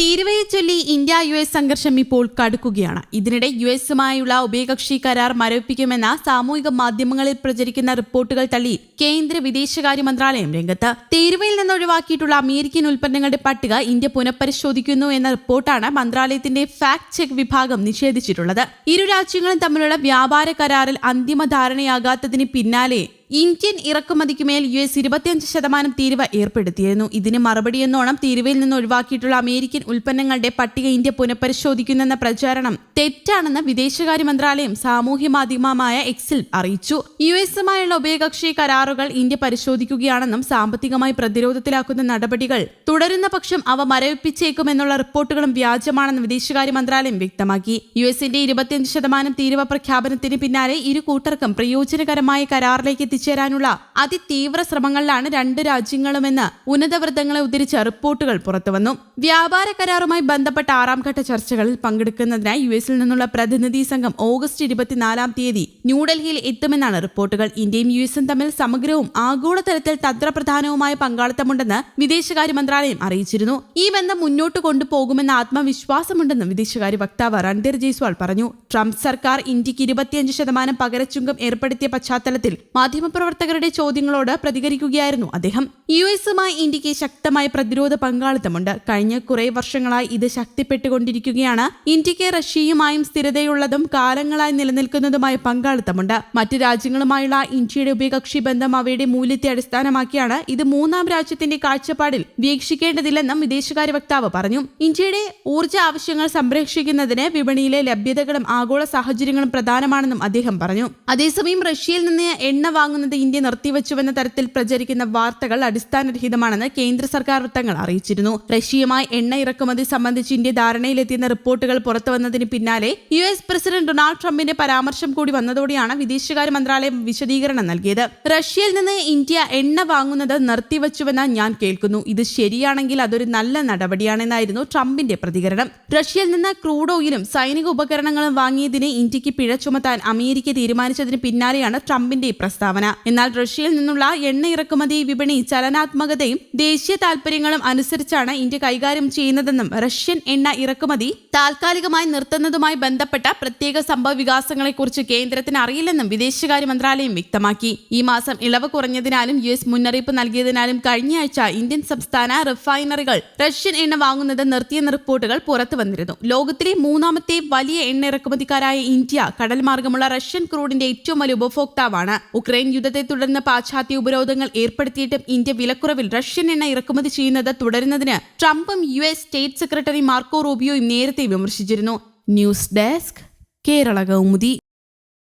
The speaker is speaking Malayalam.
തീരുവയെ ചൊല്ലി ഇന്ത്യ യു എസ് സംഘർഷം ഇപ്പോൾ കടുക്കുകയാണ്. ഇതിനിടെ യു എസുമായുള്ള ഉഭയകക്ഷി കരാർ മരവിപ്പിക്കുമെന്ന സാമൂഹിക മാധ്യമങ്ങളിൽ പ്രചരിക്കുന്ന റിപ്പോർട്ടുകൾ തള്ളി കേന്ദ്ര വിദേശകാര്യ മന്ത്രാലയം രംഗത്ത്. തീരുവയിൽ നിന്ന് ഒഴിവാക്കിയിട്ടുള്ള അമേരിക്കൻ ഉൽപ്പന്നങ്ങളുടെ പട്ടിക ഇന്ത്യ പുനഃപരിശോധിക്കുന്നു എന്ന റിപ്പോർട്ടാണ് മന്ത്രാലയത്തിന്റെ ഫാക്ട് ചെക്ക് വിഭാഗം നിഷേധിച്ചിട്ടുള്ളത്. ഇരു രാജ്യങ്ങളും തമ്മിലുള്ള വ്യാപാര കരാറിൽ അന്തിമ ധാരണയാകാത്തതിന് പിന്നാലെ ഇന്ത്യൻ ഇറക്കുമതിക്കുമേൽ യു എസ് ഇരുപത്തിയഞ്ച് ശതമാനം തീരുവ ഏർപ്പെടുത്തിയിരുന്നു. ഇതിന് മറുപടിയെന്നോണം തീരുവയിൽ നിന്ന് ഒഴിവാക്കിയിട്ടുള്ള അമേരിക്കൻ ഉൽപ്പന്നങ്ങളുടെ പട്ടിക ഇന്ത്യ പുനഃപരിശോധിക്കുന്നെന്ന പ്രചാരണം തെറ്റാണെന്ന് വിദേശകാര്യ മന്ത്രാലയം സാമൂഹ്യ മാധ്യമമായ എക്സിൽ അറിയിച്ചു. യു എസുമായുള്ള ഉഭയകക്ഷി കരാറുകൾ ഇന്ത്യ പരിശോധിക്കുകയാണെന്നും സാമ്പത്തികമായി പ്രതിരോധത്തിലാക്കുന്ന നടപടികൾ തുടരുന്ന പക്ഷം അവ മരവിപ്പിച്ചേക്കുമെന്നുള്ള റിപ്പോർട്ടുകളും വ്യാജമാണെന്ന് വിദേശകാര്യ മന്ത്രാലയം വ്യക്തമാക്കി. യു എസിന്റെ ഇരുപത്തിയഞ്ച് ശതമാനം തീരുവ പ്രഖ്യാപനത്തിന് പിന്നാലെ ഇരു കൂട്ടർക്കും പ്രയോജനകരമായ കരാറിലേക്ക് എത്തിച്ചേരാനുള്ള അതിതീവ്ര ശ്രമങ്ങളിലാണ് രണ്ട് രാജ്യങ്ങളുമെന്ന് ഉന്നതവൃത്തങ്ങളെ ഉദ്ധരിച്ച റിപ്പോർട്ടുകൾ പുറത്തുവന്നു. വ്യാപാര കരാറുമായി ബന്ധപ്പെട്ട ആറാം ഘട്ട ചർച്ചകളിൽ പങ്കെടുക്കുന്നതിനായി യു എസിൽ നിന്നുള്ള പ്രതിനിധി സംഘം ഓഗസ്റ്റ് ഇരുപത്തിനാലാം തീയതി ന്യൂഡൽഹിയിൽ എത്തുമെന്നാണ് റിപ്പോർട്ടുകൾ. ഇന്ത്യയും യു എസും തമ്മിൽ സമഗ്രവും ആഗോളതലത്തിൽ തന്ത്രപ്രധാനവുമായ പങ്കാളിത്തമുണ്ടെന്ന് വിദേശകാര്യ മന്ത്രാലയം അറിയിച്ചിരുന്നു. ഈ ബന്ധം മുന്നോട്ട് കൊണ്ടുപോകുമെന്ന ആത്മവിശ്വാസമുണ്ടെന്ന് വിദേശകാര്യ വക്താവ് രൺധീർ ജയ്സ്വാൾ പറഞ്ഞു. ട്രംപ് സർക്കാർ ഇന്ത്യയ്ക്ക് ഇരുപത്തിയഞ്ച് ശതമാനം പകരച്ചുങ്കം ഏർപ്പെടുത്തിയ പശ്ചാത്തലത്തിൽ മാധ്യമപ്രവർത്തകരുടെ ചോദ്യങ്ങളോട് പ്രതികരിക്കുകയായിരുന്നു അദ്ദേഹം. യു എസുമായി ഇന്ത്യയ്ക്ക് ശക്തമായ പ്രതിരോധ പങ്കാളിത്തമുണ്ട്. കഴിഞ്ഞ കുറെ വർഷങ്ങളായി ഇത് ശക്തിപ്പെട്ടുകൊണ്ടിരിക്കുകയാണ്. ഇന്ത്യയ്ക്ക് റഷ്യയുമായും സ്ഥിരതയുള്ളതും കാലങ്ങളായി നിലനിൽക്കുന്നതുമായ പങ്കാളിത്തമുണ്ട്. മറ്റു രാജ്യങ്ങളുമായുള്ള ഇന്ത്യയുടെ ഉഭയകക്ഷി ബന്ധം അവയുടെ മൂല്യത്തെ അടിസ്ഥാനമാക്കിയാണ്. ഇത് മൂന്നാം രാജ്യത്തിന്റെ കാഴ്ചപ്പാടിൽ വീക്ഷിക്കേണ്ടതില്ലെന്നും വിദേശകാര്യ വക്താവ് പറഞ്ഞു. ഇന്ത്യയുടെ ഊർജ ആവശ്യങ്ങൾ സംരക്ഷിക്കുന്നതിന് വിപണിയിലെ ലഭ്യതകളും ആഗോള സാഹചര്യങ്ങളും പ്രധാനമാണെന്നും അദ്ദേഹം പറഞ്ഞു. അതേസമയം റഷ്യയിൽ നിന്ന് എണ്ണ വാങ്ങുന്നത് ഇന്ത്യ നിർത്തിവച്ചുവെന്ന തരത്തിൽ പ്രചരിക്കുന്ന വാർത്തകൾ അടിസ്ഥാനരഹിതമാണെന്ന് കേന്ദ്ര സർക്കാർ വൃത്തങ്ങൾ അറിയിച്ചിരുന്നു. റഷ്യയുമായി എണ്ണ ഇറക്കുമതി സംബന്ധിച്ച് ഇന്ത്യ ധാരണയിലെത്തിയെന്ന റിപ്പോർട്ടുകൾ പുറത്തുവന്നതിന് പിന്നാലെ യു എസ് പ്രസിഡന്റ് ഡൊണാൾഡ് ട്രംപിന്റെ പരാമർശം കൂടി വന്നതോടെയാണ് വിദേശകാര്യ മന്ത്രാലയം വിശദീകരണം നൽകിയത്. റഷ്യയിൽ നിന്ന് ഇന്ത്യ എണ്ണ വാങ്ങുന്നത് നിർത്തിവച്ചുവെന്ന് ഞാൻ കേൾക്കുന്നു. ഇത് ശരിയാണെങ്കിൽ അതൊരു നല്ല നടപടിയാണെന്നായിരുന്നു ട്രംപിന്റെ പ്രതികരണം. റഷ്യയിൽ നിന്ന് ക്രൂഡ് ഓയിലും സൈനിക ഉപകരണങ്ങളും വാങ്ങിയതിനെ ഇന്ത്യയ്ക്ക് പിഴ ചുമത്താൻ അമേരിക്ക തീരുമാനിച്ചതിന് പിന്നാലെയാണ് ട്രംപിന്റെ ഈ പ്രസ്താവന. എന്നാൽ റഷ്യയിൽ നിന്നുള്ള എണ്ണ ഇറക്കുമതി വിപണി ചലനാത്മകതയും ദേശീയ താൽപര്യങ്ങളും അനുസരിച്ചാണ് ഇന്ത്യ കൈകാര്യം ചെയ്യുന്നതെന്നും റഷ്യൻ എണ്ണ ഇറക്കുമതി താൽക്കാലികമായി നിർത്തുന്നതുമായി ബന്ധപ്പെട്ട പ്രത്യേക സംഭവ വികാസങ്ങളെക്കുറിച്ച് കേന്ദ്രത്തിന് അറിയില്ലെന്നും വിദേശകാര്യ മന്ത്രാലയം വ്യക്തമാക്കി. ഈ മാസം ഇളവ് കുറഞ്ഞതിനാലും യു എസ് മുന്നറിയിപ്പ് നൽകിയതിനാലും കഴിഞ്ഞയാഴ്ച ഇന്ത്യൻ സംസ്ഥാന റിഫൈനറികൾ റഷ്യൻ എണ്ണ വാങ്ങുന്നത് നിർത്തിയെന്ന റിപ്പോർട്ടുകൾ പുറത്തുവന്നിരുന്നു ലോകത്തിലെ മൂന്നാമത്തെ വലിയ എണ്ണ ഇറക്കുമതിക്കാരായ ഇന്ത്യ കടൽ മാർഗമുള്ള റഷ്യൻ ക്രൂഡിന്റെ ഏറ്റവും വലിയ ഉപഭോക്താവാണ്. ഉക്രൈൻ യുദ്ധത്തെ തുടർന്ന് പാശ്ചാത്യ ഉപരോധങ്ങൾ ഏർപ്പെടുത്തിയിട്ടും ഇന്ത്യ വിലക്കുറവിൽ റഷ്യൻ എണ്ണ ഇറക്കുമതി ചെയ്യുന്നത് തുടരുന്നതിന് ട്രംപും U S state secretary Marco റൂബിയോയും നേരത്തെ വിമർശിച്ചിരുന്നു. News desk Kerala Kaumudi.